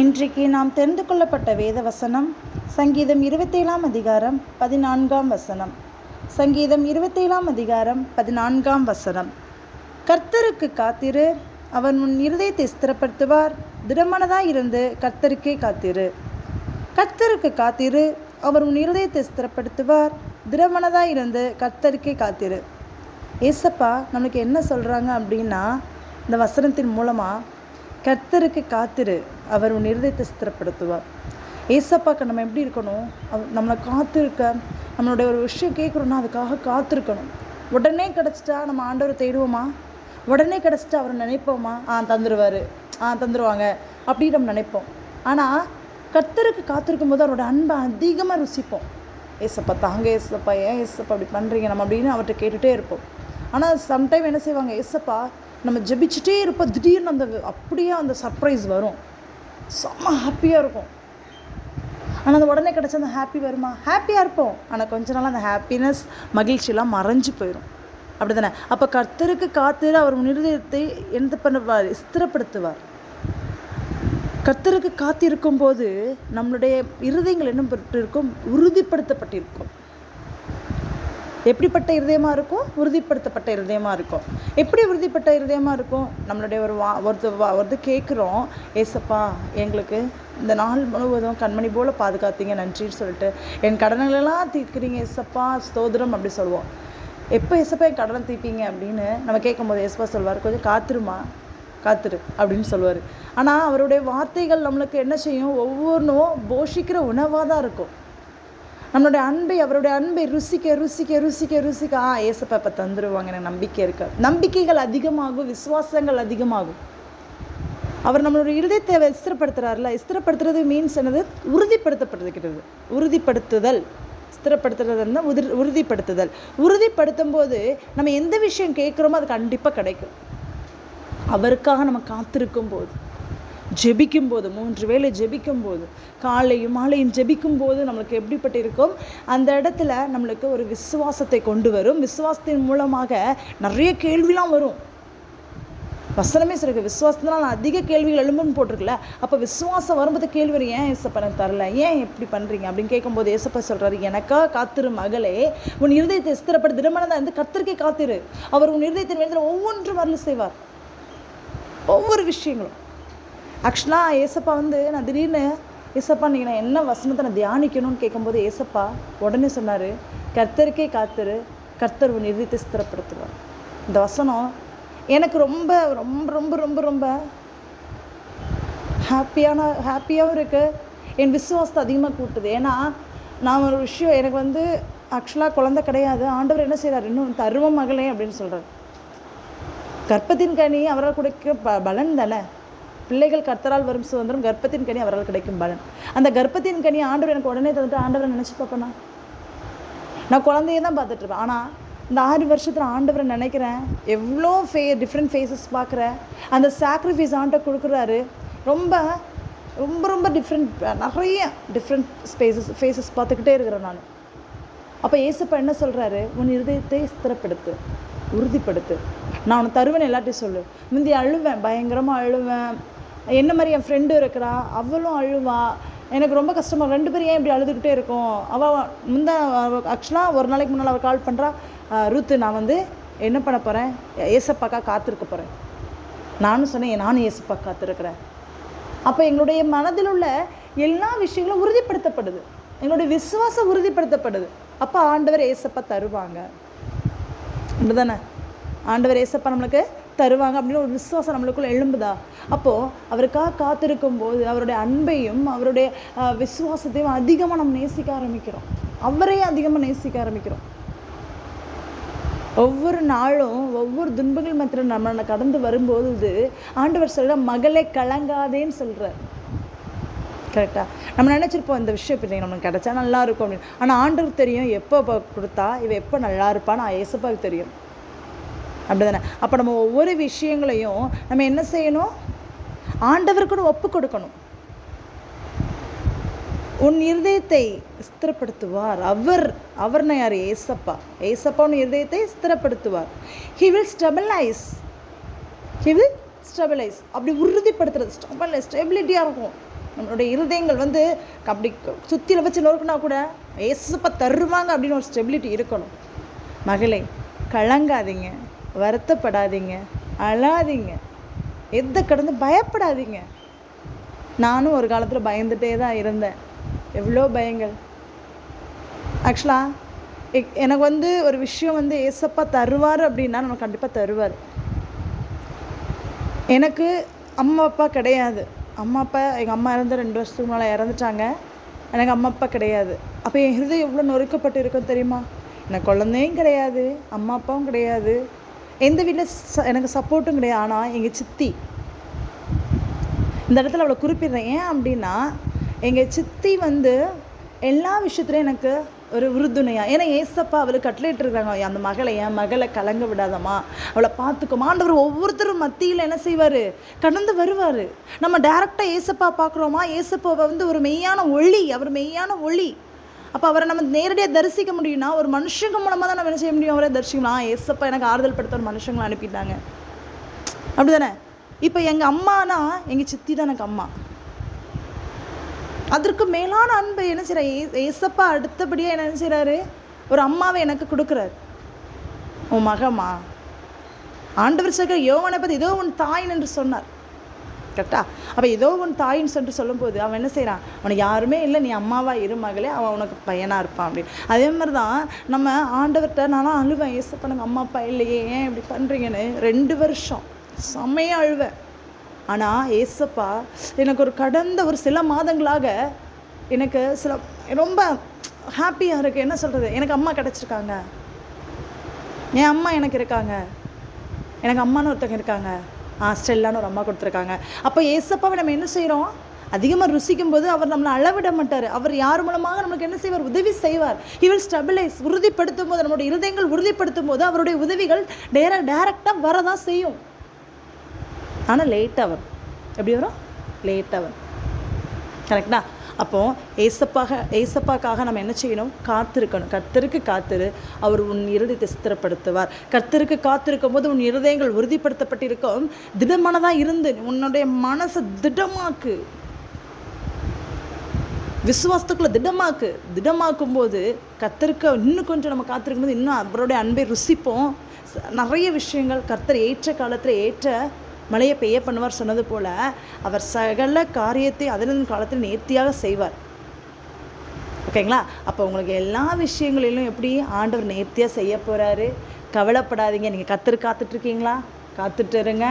இன்றைக்கு நாம் தெரிந்து கொள்ளப்பட்ட வேத வசனம் சங்கீதம் இருபத்தேழாம் அதிகாரம் பதினான்காம் வசனம். சங்கீதம் இருபத்தேழாம் அதிகாரம் பதினான்காம் வசனம். கர்த்தருக்கு காத்திரு அவர் உன் இருதயத்தை ஸ்திரப்படுத்துவார் திடமனதாக இருந்து கர்த்தருக்கே காத்திரு. கர்த்தருக்கு காத்திரு அவர் உன் இருதயத்தை ஸ்திரப்படுத்துவார் திடமனதாக இருந்து கர்த்தருக்கே காத்திரு. ஏசப்பா நமக்கு என்ன சொல்கிறாங்க அப்படின்னா இந்த வசனத்தின் மூலமாக கர்த்தருக்கு காத்திரு அவர் உன் இருதயத்தை ஸ்திரப்படுத்துவார் ஏசப்பாக்க நம்ம எப்படி இருக்கணும்? நம்மளை காத்திருக்க நம்மளுடைய ஒரு விஷயம் கேட்குறோன்னா அதுக்காக காத்திருக்கணும். உடனே கிடச்சிட்டா நம்ம ஆண்டவரை தேடுவோமா? உடனே கிடச்சிட்டா அவரை நினைப்போமா? ஆ தந்துடுவார் ஆ தந்துடுவாங்க அப்படின்னு நம்ம நினைப்போம். ஆனால் கர்த்தருக்கு காத்திருக்கும் போது அவரோட அன்பை அதிகமாக ருசிப்போம். ஏசப்பா தாங்க ஏசப்பா ஏன் ஏசப்பா அப்படி பண்ணுறீங்க நம்ம அப்படின்னு அவர்கிட்ட கேட்டுகிட்டே இருப்போம். ஆனால் சம்டைம் என்ன செய்வாங்க? ஏசப்பா நம்ம ஜெபிச்சுட்டே இருப்போம். திடீர்னு அந்த அப்படியே அந்த சர்ப்ரைஸ் வரும். செம்ம ஹாப்பியாக இருக்கும். ஆனால் அந்த உடனே கிடச்ச அந்த ஹாப்பி வருமா? ஹாப்பியாக இருப்போம். ஆனால் கொஞ்ச நாள் அந்த ஹாப்பினஸ் மகிழ்ச்சியெல்லாம் மறைஞ்சு போயிடும் அப்படி தானே அப்போ கர்த்தருக்கு காத்திரு அவர் நிருதயத்தை எந்த பண்ணுவார்? ஸ்திரப்படுத்துவார். கர்த்தருக்கு காத்திருக்கும் போது நம்மளுடைய இருதயங்கள் என்ன இருக்கும் உறுதிப்படுத்தப்பட்டிருக்கும். எப்படிப்பட்ட இருதயமாக இருக்கும்? உறுதிப்படுத்தப்பட்ட இருதயமாக இருக்கும். எப்படி உறுதிப்பட்ட இருதயமாக இருக்கும்? நம்மளுடைய ஒரு வா ஒருத்தர் வா ஒருத்தர் கேட்குறோம் ஏசப்பா எங்களுக்கு இந்த நாள் முழுவதும் கண்மணி போல் பாதுகாத்தீங்க நன்றின்னு சொல்லிட்டு. என் கடன்களெல்லாம் தீர்க்கிறீங்க ஏசப்பா ஸ்தோதிரம் அப்படி சொல்லுவோம். எப்போ ஏசப்பா என் கடனை தீர்ப்பீங்க அப்படின்னு நம்ம கேட்கும்போது ஏசப்பா சொல்வார் கொஞ்சம் காத்துருமா? காத்துரு அப்படின்னு சொல்லுவார் ஆனால் அவருடைய வார்த்தைகள் நம்மளுக்கு என்ன செய்யும்? ஒவ்வொன்றும் போஷிக்கிற உணவாக தான் இருக்கும். நம்மளுடைய அன்பை அவருடைய அன்பை ருசிக்க ருசிக்க ருசிக்க ருசிக்க ஆ ஏசப்பா இப்போ தந்துடுவாங்க எனக்கு நம்பிக்கை இருக்கு? நம்பிக்கைகள் அதிகமாகும் விசுவாசங்கள் அதிகமாகும். அவர் நம்மளுடைய இருதயத்தை ஸ்திரப்படுத்துறாருல ஸ்திரப்படுத்துறது மீன்ஸ் என்னது? உறுதிப்படுத்தப்படுகிறது உறுதிப்படுத்துதல். ஸ்திரப்படுத்துறதுன்னா உதிர் உறுதிப்படுத்துதல். உறுதிப்படுத்தும் போது நம்ம எந்த விஷயம் கேட்குறோமோ அது கண்டிப்பாக கிடைக்கும். அவருக்காக நம்ம காத்திருக்கும் போது ஜெபிக்கும் போது மூன்று வேளை ஜெபிக்கும் போது காலையும் மாலையும் ஜெபிக்கும் போது நம்மளுக்கு எப்படிப்பட்டு இருக்கும்? அந்த இடத்துல நம்மளுக்கு ஒரு விசுவாசத்தை கொண்டு வரும். விசுவாசத்தின் மூலமாக நிறைய கேள்விலாம் வரும். வசனமே சொல்லிருக்கு விசுவாசத்தினால் அதிக கேள்விகள் எழும்புன்னு போட்டிருக்கல அப்போ விசுவாசம் வரும்போது கேள்வி வரும் ஏன் ஏசப்பா எனக்கு தரல? ஏன் எப்படி பண்ணுறீங்க அப்படின்னு கேட்கும்போது ஏசப்பா சொல்கிறாரு எனக்கா காத்திரு மகளே உன் இருதயத்தை ஸ்திரப்பட்டு திடமனதான் வந்து கத்திரிக்கை காத்திரு. அவர் உன் இருதயத்தின் வேண்டிய ஒவ்வொன்றும் வரல செய்வார். ஒவ்வொரு விஷயங்களும். ஆக்சுவலாக ஏசப்பா வந்து நான் திடீர்னு ஏசப்பா நீங்கள் நான் என்ன வசனத்தை நான் தியானிக்கணும்னு கேட்கும்போது ஏசப்பா உடனே சொன்னார் கர்த்தருக்கே காத்துரு கர்த்தர் நிறுத்தி இருதயத்தை ஸ்திரப்படுத்துவார். இந்த வசனம் எனக்கு ரொம்ப ரொம்ப ரொம்ப ரொம்ப ரொம்ப ஹாப்பியான ஹாப்பியாகவும் இருக்குது என் விசுவாசத்தை அதிகமாக கூட்டுது. ஏன்னா நான் ஒரு விஷயம் எனக்கு வந்து ஆக்சுவலாக குழந்தை கிடையாது. ஆண்டவர் என்ன செய்கிறார் இன்னும் தருவ மகளே அப்படின்னு சொல்கிறார் கர்ப்பத்தின் கனி அவரால் கொடுக்க ப பலன் தானே? பிள்ளைகள் கர்த்தரால் வரும் சுதந்திரம் கர்ப்பத்தின் கனி அவரால் கிடைக்கும் பலன். அந்த கர்ப்பத்தின் கனி ஆண்டவர் எனக்கு உடனே தந்துட்டு ஆண்டவரை நினச்சி பார்ப்பேனா? நான் குழந்தைய தான் பார்த்துட்ருப்பேன் ஆனால் இந்த ஆறு வருஷத்தில் ஆண்டவரை நினைக்கிறேன். எவ்வளோ ஃபே டிஃப்ரெண்ட் ஃபேஸஸ் பார்க்குறேன். அந்த சாக்ரிஃபைஸ் ஆண்ட கொடுக்குறாரு. ரொம்ப ரொம்ப ரொம்ப டிஃப்ரெண்ட் நிறைய டிஃப்ரெண்ட் ஸ்பேசஸ் ஃபேஸஸ் பார்த்துக்கிட்டே இருக்கிறேன் நான். அப்போ ஏசப்பா என்ன சொல்கிறாரு உன் இருதயத்தை ஸ்திரப்படுத்து உறுதிப்படுத்து. நான் உன்னை தருவேன் எல்லாத்தையும் சொல்லு. முந்தி அழுவேன் பயங்கரமாக அழுவேன். என்ன மாதிரி என் ஃப்ரெண்டு இருக்கிறா? அவளும் அழுவா. எனக்கு ரொம்ப கஷ்டமாக ரெண்டு பேரும் ஏன் இப்படி அழுதுகிட்டே இருக்கும்? அவள் முந்தா ஆக்சுவலாக ஒரு நாளைக்கு முன்னால் அவள் கால் பண்ணுறா ரூத்து நான் வந்து என்ன பண்ண போகிறேன் ஏசப்பாக்கா காத்திருக்க போகிறேன் நானும் சொன்னேன் நானும் ஏசப்பா காத்திருக்கிறேன். அப்போ எங்களுடைய மனதில் உள்ள எல்லா விஷயங்களும் உறுதிப்படுத்தப்படுது. எங்களுடைய விசுவாசம் உறுதிப்படுத்தப்படுது. அப்போ ஆண்டவர் ஏசப்பா தருவாங்க. அப்படிதானே? ஆண்டவர் ஏசப்பா நம்மளுக்கு தருவாங்க அப்படின்னு ஒரு விசுவாசம் நம்மளுக்குள்ள எழும்புதா? அப்போது அவருக்காக காத்திருக்கும் போது அவருடைய அன்பையும் அவருடைய விசுவாசத்தையும் அதிகமாக நம்ம நேசிக்க ஆரம்பிக்கிறோம். அவரையும் அதிகமாக நேசிக்க ஆரம்பிக்கிறோம். ஒவ்வொரு நாளும் ஒவ்வொரு துன்பங்கள் மத்தியில் நம்ம கடந்து வரும்போது ஆண்டவர் சொல்கிற மகளை கலங்காதேன்னு சொல்கிறார் கரெக்டாக நம்ம நினச்சிருப்போம் இந்த விஷயம் இப்போ நம்மளுக்கு கிடச்சா நல்லா இருக்கும் அப்படின்னு. ஆனால் ஆண்டவர் தெரியும் எப்போ கொடுத்தா இவ எப்போ நல்லா இருப்பான்னு ஏசப்பாவுக்கு தெரியும். அப்படி தானே அப்போ நம்ம ஒவ்வொரு விஷயங்களையும் நம்ம என்ன செய்யணும்? ஆண்டவருக்குன்னு ஒப்பு கொடுக்கணும். உன் இருதயத்தை ஸ்திரப்படுத்துவார். அவர் அவர்னா யார்? ஏசப்பா. ஏசப்பா உன் இருதயத்தை ஸ்திரப்படுத்துவார். He will stabilise he will stabilise அப்படி உறுதிப்படுத்துறது. ஸ்டெபிளைஸ் ஸ்டெபிலிட்டியாக இருக்கும். நம்மளுடைய இருதயங்கள் வந்து அப்படி சுற்றில வச்சு நொறுக்குனா கூட ஏசப்பா தருவாங்க அப்படின்னு ஒரு ஸ்டெபிலிட்டி இருக்கணும். மகளே கலங்காதீங்க. வருத்தப்படாதீங்க அழாதீங்க. எதை கடந்து பயப்படாதீங்க. நானும் ஒரு காலத்தில் பயந்துட்டே தான் இருந்தேன். எவ்வளோ பயங்கள். ஆக்சுவலாக எனக்கு வந்து ஒரு விஷயம் வந்து ஏசப்பா தருவார் அப்படின்னா நம்ம கண்டிப்பாக தருவார். எனக்கு அம்மா அப்பா கிடையாது. அம்மா அப்பா எங்கள் அம்மா இறந்து ரெண்டு வருஷத்துக்கு மேலே இறந்துட்டாங்க. எனக்கு அம்மா அப்பா கிடையாது. அப்போ என் ஹிருதயம் எவ்வளோ நொறுக்கப்பட்டு இருக்கும் தெரியுமா? எனக்கு குழந்தையும் கிடையாது அம்மா அப்பாவும் கிடையாது. எந்த வீட்டில் ச எனக்கு சப்போர்ட்டும் கிடையாது. ஆனால் எங்கள் சித்தி இந்த இடத்துல அவளை குறிப்பிடுறேன். ஏன் அப்படின்னா எங்கள் சித்தி வந்து எல்லா விஷயத்துலையும் எனக்கு ஒரு உறுதுணையாக ஏன்னா ஏசப்பா அவளுக்கு கட்லேட் இருக்காங்க. அந்த மகளை என் மகளை கலங்க விடாதம்மா. அவளை பார்த்துக்கோமா ஆண்டவர் ஒவ்வொருத்தரும் மத்தியில் என்ன செய்வார்? கடந்து வருவார். நம்ம டேரெக்டாக ஏசப்பா பார்க்குறோமா? ஏசப்பாவை வந்து ஒரு மெய்யான ஒளி அவர் மெய்யான ஒளி. அப்போ அவரை நம்ம நேரடியாக தரிசிக்க முடியும்னா ஒரு மனுஷங்க மூலமாக தான் நம்ம என்ன செய்ய முடியும்? அவரை தரிசிக்கலாம். ஆ, ஏசப்பா எனக்கு ஆறுதல் படுத்த ஒரு மனுஷங்களை அனுப்பிட்டாங்க. அப்படிதானே? இப்போ எங்கள் அம்மானா எங்கள் சித்தி தான் எனக்கு அம்மா. அதற்கு மேலான அன்பை என்ன செய்யற ஏசப்பா அடுத்தபடியாக என்ன செய்கிறாரு ஒரு அம்மாவை எனக்கு கொடுக்குறாரு. உன் மகம்மா. ஆண்டவர் சொல்கிற யோவனை பற்றி ஏதோ உன் தாய் என்று சொன்னார். கரெக்டா? அப்போ ஏதோ உன் தாயின்னு சொல்லிட்டு சொல்லும்போது அவன் என்ன செய்கிறான் அவனுக்கு யாருமே இல்லை நீ அம்மாவா இரு மகளே அவன் உனக்கு பையனாக இருப்பான் அப்படின்னு. அதே மாதிரி தான் நம்ம ஆண்டவர்கிட்ட நானும் அழுவேன் ஏசப்பா எனக்கு அம்மா அப்பா இல்லையே ஏன் இப்படி பண்ணுறீங்கன்னு ரெண்டு வருஷம் செம்மையாக அழுவேன் ஆனால் ஏசப்பா எனக்கு ஒரு கடந்த ஒரு சில மாதங்களாக எனக்கு சில ரொம்ப ஹாப்பியாக இருக்குது என்ன சொல்கிறது எனக்கு அம்மா கிடச்சிருக்காங்க. என் அம்மா எனக்கு இருக்காங்க. எனக்கு அம்மான்னு ஒருத்தங்க இருக்காங்க. ஆ ஸ்டெல்லான்னு ஒரு அம்மா கொடுத்துருக்காங்க. அப்போ ஏசப்பாவை நம்ம என்ன செய்கிறோம் அதிகமாக ருசிக்கும் போது அவர் நம்மளை அளவிட மாட்டார். அவர் யார் மூலமாக நம்மளுக்கு என்ன செய்வார்? உதவி செய்வார். இவள் will உறுதிப்படுத்தும் போது நம்மளுடைய இருதயங்கள் உறுதிப்படுத்தும் போது அவருடைய உதவிகள் டேர டேரெக்டாக வரதான் செய்யும். ஆனால் லேட்டாக வரும். எப்படி வரும்? லேட்டாக வரும். கரெக்டா அப்போ ஏசப்பாக ஏசப்பாக்காக நம்ம என்ன செய்யணும்? காத்திருக்கணும். கர்த்தருக்கு காத்திரு. அவர் உன் இருதயத்தை ஸ்திரப்படுத்துவார் கர்த்தருக்கு காத்திருக்கும் போது உன் இருதயங்கள் உறுதிப்படுத்தப்பட்டிருக்கும். திடமானதாக இருந்து உன்னுடைய மனசை திடமாக்கு. விசுவாசத்துக்குள்ள திடமாக்கு. திடமாக்கும் போது கத்தருக்கு இன்னும் கொஞ்சம் நம்ம காத்திருக்கும் போது இன்னும் அவருடைய அன்பை ருசிப்போம். நிறைய விஷயங்கள் கர்த்தர் ஏற்ற காலத்தில் ஏற்ற மழையை பெய்ய பண்ணுவார் சொன்னது போல அவர் சகல காரியத்தை அதிலிருந்து காலத்தில் நேர்த்தியாக செய்வார். ஓகேங்களா? அப்போ உங்களுக்கு எல்லா விஷயங்களிலும் எப்படி ஆண்டவர் நேர்த்தியாக செய்ய போகிறாரு கவலைப்படாதீங்க. நீங்கள் கத்தர் காத்துட்ருக்கீங்களா? காத்துட்டு இருங்க.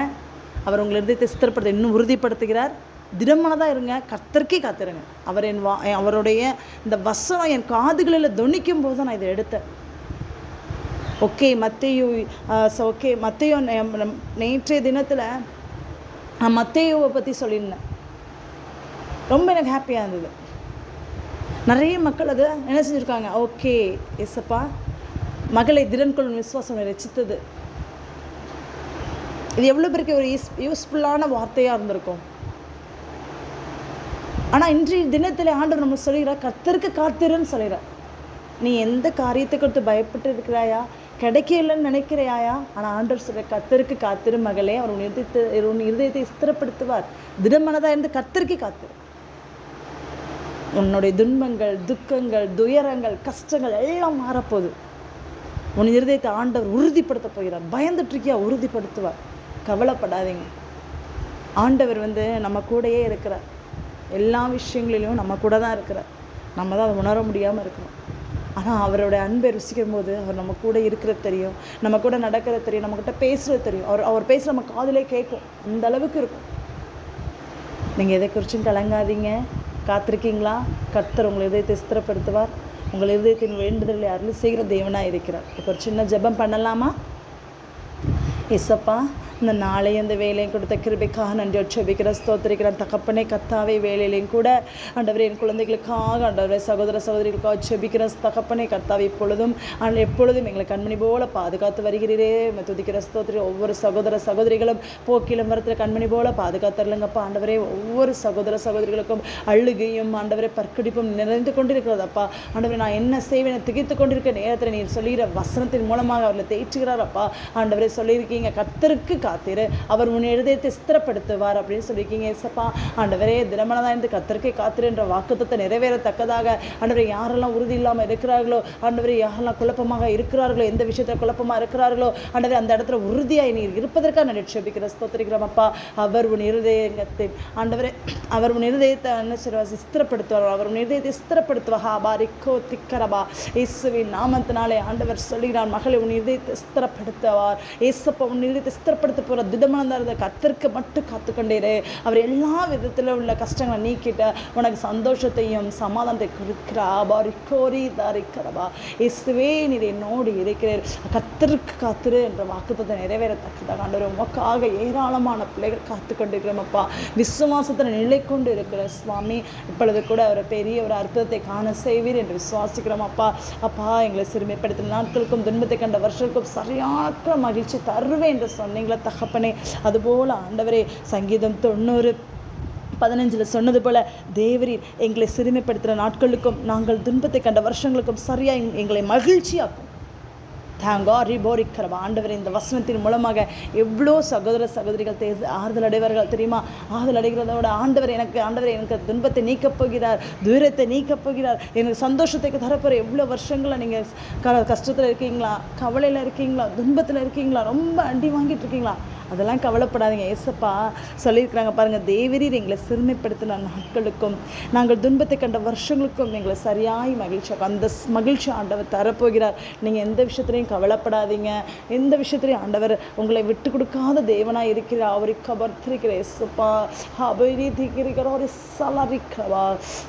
அவர் உங்களை இருந்து திஸ்திரப்படுத்த இன்னும் உறுதிப்படுத்துகிறார். திடமானதாக இருங்க. கத்தருக்கே காத்துருங்க. அவர் என் வா அவருடைய இந்த வசனம் என் காதுகளில் துணிக்கும் போது தான் நான் இதை எடுத்தேன். ஓகே மத்தையோ ஓகே மத்தையோ நேற்றைய தினத்தில் நான் மத்தையோவை பற்றி சொல்லியிருந்தேன். ரொம்ப எனக்கு ஹாப்பியாக இருந்தது. நிறைய மக்கள் அதை என்ன செஞ்சுருக்காங்க? ஓகே எஸ்ப்பா மகளை திறன்கொள்ளும் விசுவாசம் ரசித்தது. இது எவ்வளோ பேருக்கு ஒரு யூஸ் யூஸ்ஃபுல்லான வார்த்தையாக இருந்திருக்கும். ஆனால் இன்றைய தினத்தில் ஆண்டவர் நம்ம சொல்கிறார் கர்த்தருக்கு காத்திருன்னு சொல்கிறார் நீ எந்த காரியத்தை கொடுத்து பயப்பட்டு இருக்கிறாயா? கிடைக்கலன்னு நினைக்கிறையாயா? ஆனால் ஆண்டவர் சொல்ற கத்தருக்கு காத்திரு மகளே. அவர் உன் இருதயத்தை உன் இருதயத்தை ஸ்திரப்படுத்துவார். திடமனதாக இருந்து கத்தருக்கு காத்திரு உன்னுடைய துன்பங்கள் துக்கங்கள் துயரங்கள் கஷ்டங்கள் எல்லாம் மாறப்போகுது. உன் இருதயத்தை ஆண்டவர் உறுதிப்படுத்த போகிறார். பயந்துட்டுருக்கியா? உறுதிப்படுத்துவார். கவலைப்படாதீங்க. ஆண்டவர் வந்து நம்ம கூடயே இருக்கிறார். எல்லா விஷயங்களிலும் நம்ம கூட தான் இருக்கிறார். நம்ம தான் அதை உணர முடியாமல் இருக்கிறோம். ஆனால் அவருடைய அன்பை ருசிக்கும் போது அவர் நம்ம கூட இருக்கிறது தெரியும். நம்ம கூட நடக்கிறது தெரியும். நம்மக்கிட்ட பேசுகிறது தெரியும். அவர் அவர் பேச நம்ம காதிலே கேட்கும். அந்த அளவுக்கு இருக்கும். நீங்கள் எதை குறிச்சும் கலங்காதீங்க. காத்திருக்கீங்களா? கர்த்தர் உங்கள் இதயத்தை ஸ்திரப்படுத்துவார். உங்கள் இதயத்தின் வேண்டுதலை அருள் செய்கிற தேவனாக இருக்கிறார். இப்போ ஒரு சின்ன ஜெபம் பண்ணலாமா? இசப்பா இந்த நாளையும் இந்த வேலையும் கொடுத்த கிருபிக்காக நன்றி செபிக்கிற ஸ்தோத்திரிக்கிற தகப்பனே கத்தாவே வேலையிலையும் கூட ஆண்டவரே என் குழந்தைகளுக்காக ஆண்டவரே சகோதர சகோதரிகளுக்காக செபிக்கிற தகப்பனே கத்தாவை இப்பொழுதும் ஆனால் எப்பொழுதும் எங்களை கண்மணி போல பாதுகாத்து வருகிறீரே. துதிக்கிற ஸ்தோத்திரி ஒவ்வொரு சகோதர சகோதரிகளும் போக்கிலும் மரத்தில் கண்மணி போல பாதுகாத்துலங்கப்பா ஆண்டவரே ஒவ்வொரு சகோதர சகோதரிகளுக்கும் அழுகையும் ஆண்டவரே பற்கடிப்பும் நிறைந்து கொண்டிருக்கிறதப்பா. ஆண்டவரே நான் என்ன செய்வேன் திகைத்து கொண்டிருக்க நேரத்தில் நீர் சொல்லுகிற வசனத்தின் மூலமாக அவர்களை தேய்ச்சுகிறாரப்பா ஆண்டவரை ஆண்டவரே சொல்லியிருக்கீங்க கத்தருக்கு காத்திரு. அவர் உன் இருதயத்தை ஸ்திரப்படுத்துவார் அப்படின்னு சொல்லியிருக்கீங்க ஏசப்பா. ஆண்டவரே தினமனதான் இருந்து கத்தருக்கே காத்திரு என்ற வாக்குத்தத்தை நிறைவேறத்தக்கதாக ஆண்டவரை யாரெல்லாம் உறுதி இல்லாமல் இருக்கிறார்களோ ஆண்டவரை யாரெல்லாம் குழப்பமாக இருக்கிறார்களோ எந்த விஷயத்தில் குழப்பமாக இருக்கிறார்களோ ஆண்டவரே அந்த இடத்துல உறுதியாக நீர் இருப்பதற்காக நான் நிட்சேபிக்கிற ஸ்தோத்திரிக்கிறோம் அப்பா. அவர் உன் இருதயத்தை ஆண்டவரே அவர் உன் இருதயத்தை என்ன சொல்லுவார்? ஸ்திரப்படுத்துவார் அவர் உன் இருதயத்தை ஸ்திரப்படுத்துவா பாரிக்கோ திக்கரபா இயேசுவின் நாமத்தினாலே ஆண்டவர் சொல்கிறார் மகளை உன் இருதயத்தை ஸ்திரப்படுத்துவார் ஏசப்பா உன் இருதயத்தை ஸ்திரப்படுத்த போகிற திடமானதாக கத்திற்கு மட்டும் காத்துக்கொண்டேரு அவர் எல்லா விதத்தில் உள்ள கஷ்டங்களை நீக்கிட்டு உனக்கு சந்தோஷத்தையும் சமாதானத்தை கொடுக்கிறா கோரி தாரிக்கிறவா இசுவே நீர் என்னோடு இருக்கிறீர். கத்திற்கு காத்துரு என்ற வாக்குத்தத்தை நிறைவேறத்தக்கதாக ஆண்டு உமக்காக ஏராளமான பிள்ளைகள் காத்து கொண்டிருக்கிறோம்ப்பா விசுவாசத்தில் நிலை கொண்டு இருக்கிற சுவாமி இப்பொழுது கூட ஒரு பெரிய ஒரு அற்புதத்தை காண செய்வீர் என்று விசுவாசிக்கிறோம் அப்பா. அப்பா எங்களை சிறுமைப்படுத்தின நாட்களுக்கும் துன்பத்தை கண்ட வருஷங்களுக்கும் சரியான மகிழ்ச்சி தருவேன் என்று சொன்னீங்களே தகப்பனே. அதுபோல் ஆண்டவரே சங்கீதம் தொண்ணூறு பதினஞ்சில் சொன்னது போல தேவரீர் எங்களை சிறுமைப்படுத்துகிற நாட்களுக்கும் நாங்கள் துன்பத்தை கண்ட வருஷங்களுக்கும் சரியாக எங்களை மகிழ்ச்சியாக்கும். தேங்கா ரிபோரிக்கிறவா ஆண்டவர் இந்த வசனத்தின் மூலமாக எவ்வளோ சகோதர சகோதரிகள் தே ஆறுதல் அடைவார்கள் தெரியுமா? ஆறுதல் அடைகிறதோட ஆண்டவர் எனக்கு ஆண்டவர் எனக்கு துன்பத்தை நீக்கப் போகிறார் தூரத்தை நீக்கப் போகிறார். எனக்கு சந்தோஷத்துக்கு தரப்போகிற எவ்வளோ வருஷங்களில் நீங்கள் க கஷ்டத்தில் இருக்கீங்களா? கவலையில் இருக்கீங்களா? துன்பத்தில் இருக்கீங்களா? ரொம்ப அண்டி வாங்கிட்டு இருக்கீங்களா? அதெல்லாம் கவலைப்படாதீங்க. ஏசப்பா சொல்லியிருக்கிறாங்க பாருங்கள் தேவரீர் எங்களை சிறுமைப்படுத்தின நாட்களுக்கும் நாங்கள் துன்பத்தை கண்ட வருஷங்களுக்கும் எங்களை சரியாய் மகிழ்ச்சியாக அந்த மகிழ்ச்சி ஆண்டவர் தரப்போகிறார். நீங்கள் எந்த விஷயத்துலையும் கவலைப்படாதீங்க. எந்த விஷயத்திலையும் ஆண்டவர் உங்களை விட்டு கொடுக்காத தேவனாக இருக்கிறார் அவரை கபர்த்திருக்கிற ஏசப்பா அபரி ஒரு சலரிக்கிறவா.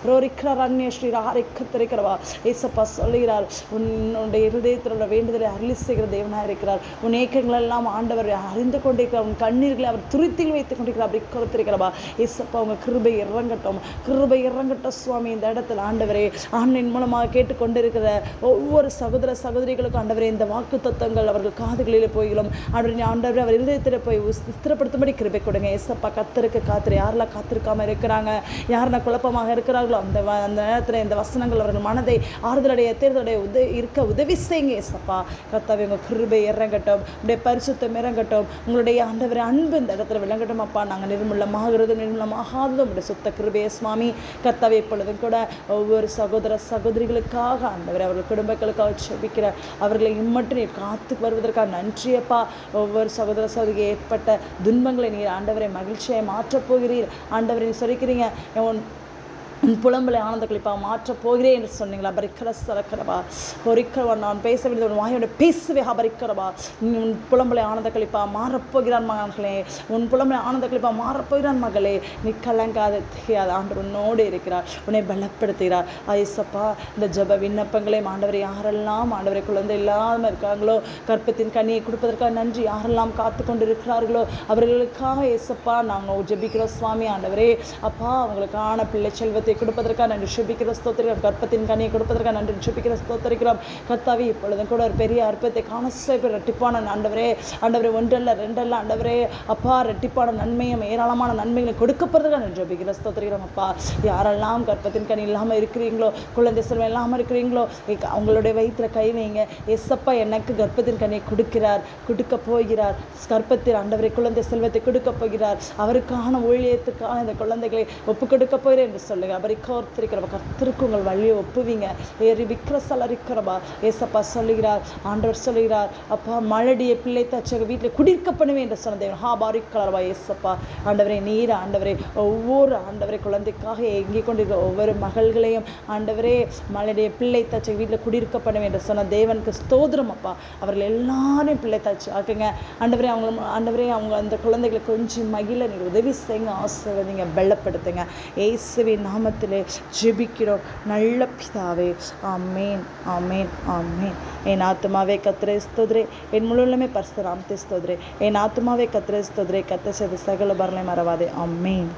ரோரிக்கிறார் அந்நியஸ்ரீ ஆரிக்கத்திருக்கிறவா. ஏசப்பா சொல்லுகிறார் உன்னுடைய இருதயத்தினோட உள்ள வேண்டுதலை அருளி செய்கிற தேவனாக இருக்கிறார். உன் ஏக்கங்களெல்லாம் ஆண்டவர் அறிந்து கொண்டிருக்கிறார். கொண்டிருக்கிற உன் கண்ணீர்களை அவர் துருத்தில் வைத்துக் கொண்டிருக்கிறார். அப்படி கொடுத்திருக்கிறவா. ஏசப்பா உங்க கிருபை இறங்கட்டும். கிருபை இறங்கட்டும் சுவாமி. இந்த இடத்துல ஆண்டவரே ஆன்லைன் மூலமாக கேட்டுக்கொண்டிருக்கிற ஒவ்வொரு சகோதர சகோதரிகளுக்கும் ஆண்டவரே இந்த வாக்கு தத்துவங்கள் அவர்கள் காதுகளில் போயிலும். ஆண்டவர் ஆண்டவர் அவர் இருதயத்தில் போய் ஸ்திரப்படுத்தும்படி கிருபை கொடுங்க. ஏசப்பா கத்திருக்கு காத்திரு. யாரெல்லாம் காத்திருக்காம இருக்கிறாங்க? யாரெல்லாம் குழப்பமாக இருக்கிறார்களோ அந்த அந்த நேரத்தில் இந்த வசனங்கள் அவர்கள் மனதை ஆறுதலுடைய தேர்தலுடைய உதவி இருக்க உதவி செய்யுங்க ஏசப்பா. கத்தாவை உங்கள் கிருபை இறங்கட்டும். உடைய பரிசுத்தம் இறங்கட்டும். உங்களுடைய ஆண்டவர் அன்பு இந்த இடத்துல விளங்கட்டும். அப்பா நாங்கள் நிர்மலமாகிறது நிர்மலமாகாததும் உடைய சுத்த கிருபைய சுவாமி. கத்தாவை இப்பொழுதும் கூட ஒவ்வொரு சகோதர சகோதரிகளுக்காக ஆண்டவர் அவர்கள் குடும்பங்களுக்காக செபிக்கிற அவர்களை இம்மட்டும் நீர் காத்து வருவதற்காக நன்றியப்பா. ஒவ்வொரு சகோதர சகோதரிக்கு ஏற்பட்ட துன்பங்களை நீர் ஆண்டவரை மகிழ்ச்சியை மாற்றப் போகிறீர். ஆண்டவரை சொல்லிக்கிறீங்க உன் உன் புலம்பலை ஆனந்த கழிப்பாக மாற்றப் போகிறேன் என்று சொன்னீங்களா? பரிக்கர சரக்கரவா? பொறிக்கிறவா நான் பேச வேண்டியது உன் வாயோட பேசுவே பரிக்கிறவா உன் புலம்பலை ஆனந்த கழிப்பாக மாறப்போகிறான் மகன்களே. உன் புலம்பலை ஆனந்த கழிப்பாக மாறப்போகிறான் மகளே. நீ கலங்காத தெரியாத ஆண்டு உன்னோடு இருக்கிறார். உன்னை பலப்படுத்துகிறார். ஐசப்பா இந்த ஜப விண்ணப்பங்களே ஆண்டவரை யாரெல்லாம் ஆண்டவரை குழந்தை இல்லாமல் இருக்காங்களோ கற்பத்தின் கனியை கொடுப்பதற்காக நன்றி. யாரெல்லாம் காத்து கொண்டு இருக்கிறார்களோ அவர்களுக்காக ஏசப்பா நாங்கள் ஜபிக்கிறோம். சுவாமி ஆண்டவரே அப்பா அவங்களுக்கான பிள்ளை செல்வத்தை ஆரோக்கியத்தை கொடுப்பதற்காக நன்றி சுபிக்கிற ஸ்தோத்திரிக்கிறோம் கற்பத்தின் கனியை கொடுப்பதற்காக நன்றி சுபிக்கிற ஸ்தோத்திரிக்கிறோம். கர்த்தாவி இப்பொழுதும் கூட ஒரு பெரிய அற்பத்தை காண செய்கிற ரெட்டிப்பான ஆண்டவரே ஆண்டவரே ஒன்றல்ல ரெண்டல்ல ஆண்டவரே அப்பா ரெட்டிப்பான நன்மையும் ஏராளமான நன்மைகளை கொடுக்கப்படுறதுக்காக நன்றி சுபிக்கிற ஸ்தோத்திரிக்கிறோம் அப்பா. யாரெல்லாம் கற்பத்தின் கனி இல்லாமல் இருக்கிறீங்களோ குழந்தை செல்வம் இல்லாமல் இருக்கிறீங்களோ அவங்களுடைய வயிற்றில் கை வைங்க. எஸ்ஸப்பா எனக்கு கர்ப்பத்தின் கனியை கொடுக்கிறார் கொடுக்க போகிறார். கற்பத்தில் ஆண்டவரை குழந்தை செல்வத்தை கொடுக்க போகிறார். அவருக்கான ஊழியத்துக்கான இந்த குழந்தைகளை ஒப்பு கொடுக்க போகிறேன் என்று சொல்லுங்கள் அவரை கோர்த்திருக்கிறவ கத்திருக்கு உங்கள் வழியை ஒப்புவீங்க. ஏறி விக்கிர சலரிக்கிறவா ஏசப்பா சொல்லுகிறார் ஆண்டவர் சொல்லுகிறார் அப்பா மழடியை பிள்ளை தச்சக வீட்டில் குடிக்க பண்ணுவேன் என்று சொன்ன தேவன். ஹா பாரிக்கலர்வா ஏசப்பா ஆண்டவரே நீர் ஆண்டவரே ஒவ்வொரு ஆண்டவரை குழந்தைக்காக எங்கே கொண்டிருக்கிற ஒவ்வொரு மகள்களையும் ஆண்டவரே மழையுடைய பிள்ளை தச்ச வீட்டில் குடியிருக்க பண்ணுவேன் என்று சொன்ன தேவனுக்கு ஸ்தோதிரம் அப்பா. அவர்கள் எல்லாரும் பிள்ளை தச்சு ஆக்குங்க. ஆண்டவரே அவங்க ஆண்டவரே அவங்க அந்த குழந்தைகளை கொஞ்சம் மகிழ நீங்கள் உதவி செய்யுங்க ஆசிர்வதிங்க வெள்ளப்படுத்துங்க ஏசுவின் நாம நாமத்திலே ஜெபிக்கிறோம் நல்ல பிதாவே ஆமேன் ஆமேன் ஆமேன் என் ஆத்மாவே கத்திரை ஸ்தோத்ரே என் முழுமே பரிசுராமத்தை ஸ்தோத்ரே என் ஆத்மாவே கத்திரை ஸ்தோத்ரே கத்த செய்த சகல பரலை மறவாதே ஆமேன்